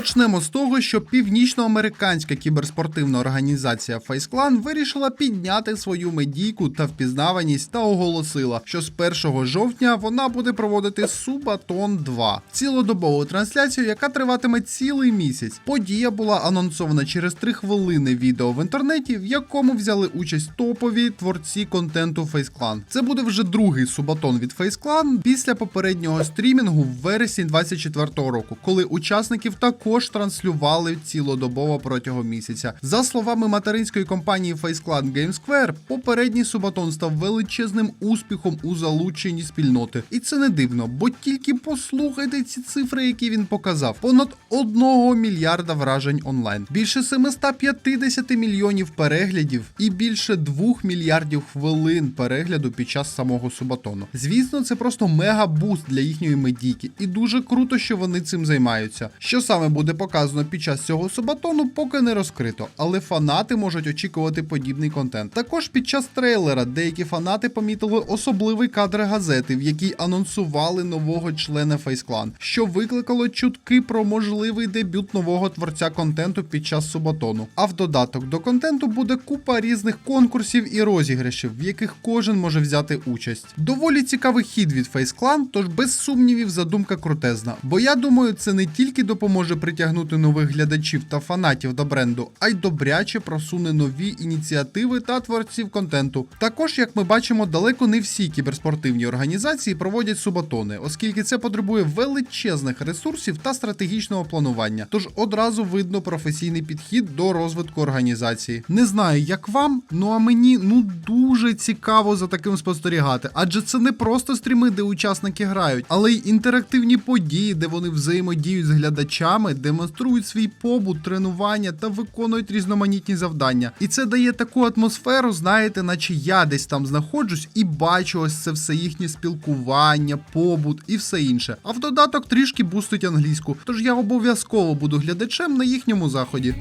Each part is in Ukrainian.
Почнемо з того, що північноамериканська кіберспортивна організація FaceClan вирішила підняти свою медійку та впізнаваність та оголосила, що з 1 жовтня вона буде проводити Субатон 2 цілодобову трансляцію, яка триватиме цілий місяць. Подія була анонсована через 3 хвилини відео в інтернеті, в якому взяли участь топові творці контенту FaceClan. Це буде вже другий субатон від FaceClan після попереднього стрімінгу в вересні 24-го року, коли учасників також транслювали цілодобово протягом місяця. За словами материнської компанії FaceClan Game Square, попередній субатон став величезним успіхом у залученні спільноти. І це не дивно, бо тільки послухайте ці цифри, які він показав: понад 1 мільярда вражень онлайн, більше 750 мільйонів переглядів і більше 2 мільярдів хвилин перегляду під час самого субатону. Звісно, це просто мега буст для їхньої медійки, і дуже круто, що вони цим займаються. Що саме буде показано під час цього субатону, поки не розкрито, але фанати можуть очікувати подібний контент. Також під час трейлера деякі фанати помітили особливий кадр газети, в якій анонсували нового члена FaceClan, що викликало чутки про можливий дебют нового творця контенту під час субатону. А в додаток до контенту буде купа різних конкурсів і розіграшів, в яких кожен може взяти участь. Доволі цікавий хід від FaceClan, тож без сумнівів задумка крутезна. Бо я думаю, це не тільки допоможе притягнути нових глядачів та фанатів до бренду, а й добряче просуне нові ініціативи та творців контенту. Також, як ми бачимо, далеко не всі кіберспортивні організації проводять субатони, оскільки це потребує величезних ресурсів та стратегічного планування. Тож одразу видно професійний підхід до розвитку організації. Не знаю, як вам, ну а мені ну дуже цікаво за таким спостерігати, адже це не просто стріми, де учасники грають, але й інтерактивні події, де вони взаємодіють з глядачами, демонструють свій побут, тренування та виконують різноманітні завдання. І це дає таку атмосферу, знаєте, наче я десь там знаходжусь і бачу ось це все їхнє спілкування, побут і все інше. А в додаток трішки бустить англійську, тож я обов'язково буду глядачем на їхньому заході.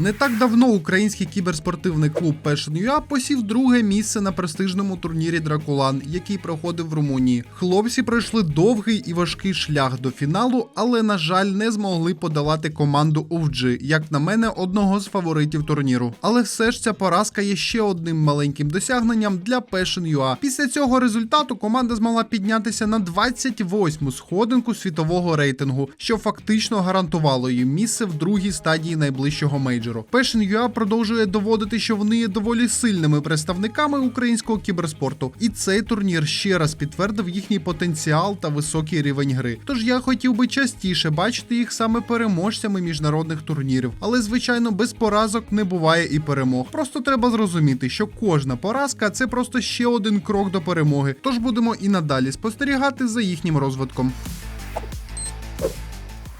Не так давно український кіберспортивний клуб Passion.ua посів друге місце на престижному турнірі Дракулан, який проходив в Румунії. Хлопці пройшли довгий і важкий шлях до фіналу, але, на жаль, не змогли подолати команду OVG, як на мене, одного з фаворитів турніру. Але все ж ця поразка є ще одним маленьким досягненням для Passion.ua. Після цього результату команда змогла піднятися на 28-му сходинку світового рейтингу, що фактично гарантувало їм місце в другій стадії найближчого мейджору. Passion.ua продовжує доводити, що вони є доволі сильними представниками українського кіберспорту, і цей турнір ще раз підтвердив їхній потенціал та високий рівень гри. Тож я хотів би частіше бачити їх саме переможцями міжнародних турнірів. Але звичайно, без поразок не буває і перемог. Просто треба зрозуміти, що кожна поразка це просто ще один крок до перемоги. Тож будемо і надалі спостерігати за їхнім розвитком.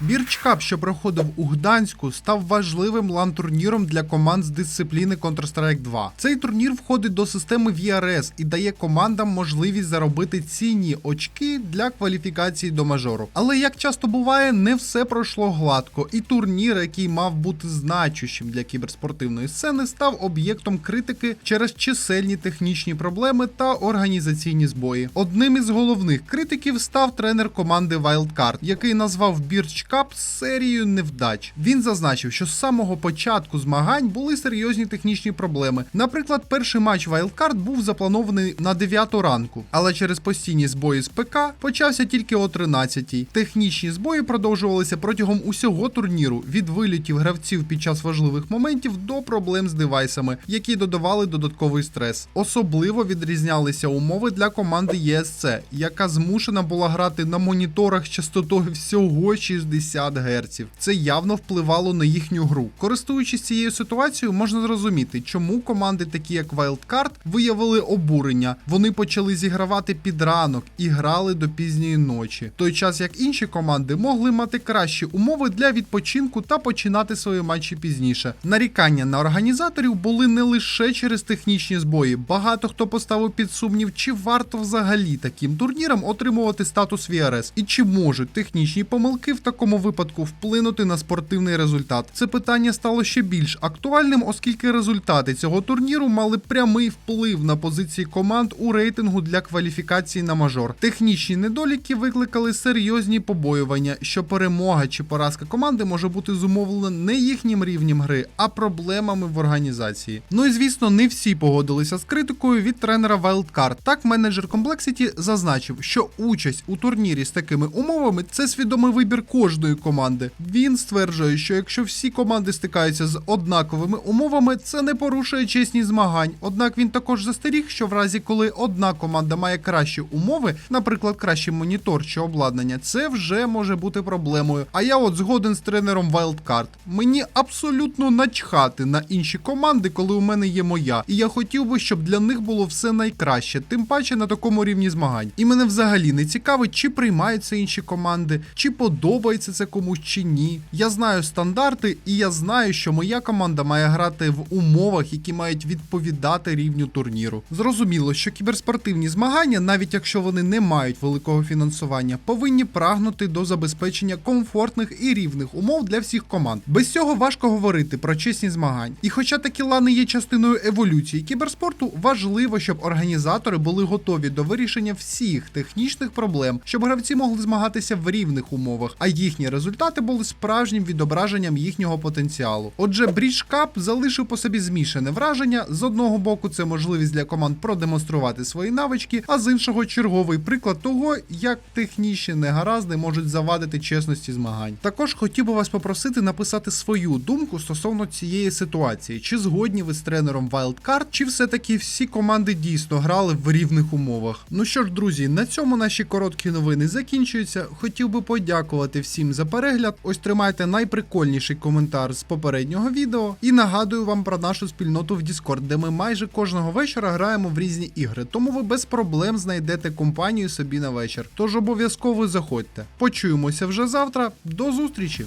Бірчкап, що проходив у Гданську, став важливим лан-турніром для команд з дисципліни Counter-Strike 2. Цей турнір входить до системи VRS і дає командам можливість заробити цінні очки для кваліфікації до мажору. Але як часто буває, не все пройшло гладко, і турнір, який мав бути значущим для кіберспортивної сцени, став об'єктом критики через чисельні технічні проблеми та організаційні збої. Одним із головних критиків став тренер команди Wildcard, який назвав Бірч Кап серією невдач. Він зазначив, що з самого початку змагань були серйозні технічні проблеми. Наприклад, перший матч Wildcard був запланований на 9 ранку, але через постійні збої з ПК почався тільки о 13-й. Технічні збої продовжувалися протягом усього турніру від вилітів гравців під час важливих моментів до проблем з девайсами, які додавали додатковий стрес. Особливо відрізнялися умови для команди ESC, яка змушена була грати на моніторах частотою всього 60 Гц. Це явно впливало на їхню гру. Користуючись цією ситуацією, можна зрозуміти, чому команди, такі як Wildcard, виявили обурення. Вони почали зігравати під ранок і грали до пізньої ночі. В той час як інші команди могли мати кращі умови для відпочинку та починати свої матчі пізніше. Нарікання на організаторів були не лише через технічні збої. Багато хто поставив під сумнів, чи варто взагалі таким турнірам отримувати статус VRS і чи можуть технічні помилки в такому будь-якому випадку вплинути на спортивний результат. Це питання стало ще більш актуальним, оскільки результати цього турніру мали прямий вплив на позиції команд у рейтингу для кваліфікації на мажор. Технічні недоліки викликали серйозні побоювання, що перемога чи поразка команди може бути зумовлена не їхнім рівнем гри, а проблемами в організації. Ну і звісно, не всі погодилися з критикою від тренера Wildcard. Так, менеджер Complexity зазначив, що участь у турнірі з такими умовами це свідомий вибір кожної команди. Він стверджує, що якщо всі команди стикаються з однаковими умовами, це не порушує чесність змагань. Однак він також застеріг, що в разі, коли одна команда має кращі умови, наприклад, кращий монітор чи обладнання, це вже може бути проблемою. А я от згоден з тренером Wildcard. Мені абсолютно начхати на інші команди, коли у мене є моя. І я хотів би, щоб для них було все найкраще, тим паче на такому рівні змагань. І мене взагалі не цікавить, чи приймаються інші команди, чи подобається це комусь чи ні. Я знаю стандарти, і я знаю, що моя команда має грати в умовах, які мають відповідати рівню турніру. Зрозуміло, що кіберспортивні змагання, навіть якщо вони не мають великого фінансування, повинні прагнути до забезпечення комфортних і рівних умов для всіх команд. Без цього важко говорити про чесні змагань. І хоча такі лани є частиною еволюції кіберспорту, важливо, щоб організатори були готові до вирішення всіх технічних проблем, щоб гравці могли змагатися в рівних умовах, а їхні результати були справжнім відображенням їхнього потенціалу. Отже, Bridge Cup залишив по собі змішане враження. З одного боку, це можливість для команд продемонструвати свої навички, а з іншого черговий приклад того, як технічні негаразди можуть завадити чесності змагань. Також хотів би вас попросити написати свою думку стосовно цієї ситуації. Чи згодні ви з тренером Wildcard, чи все-таки всі команди дійсно грали в рівних умовах? Ну що ж, друзі, на цьому наші короткі новини закінчуються. Хотів би подякувати всім за перегляд. Ось тримайте найприкольніший коментар з попереднього відео. І нагадую вам про нашу спільноту в Discord, де ми майже кожного вечора граємо в різні ігри. Тому ви без проблем знайдете компанію собі на вечір. Тож обов'язково заходьте. Почуємося вже завтра. До зустрічі!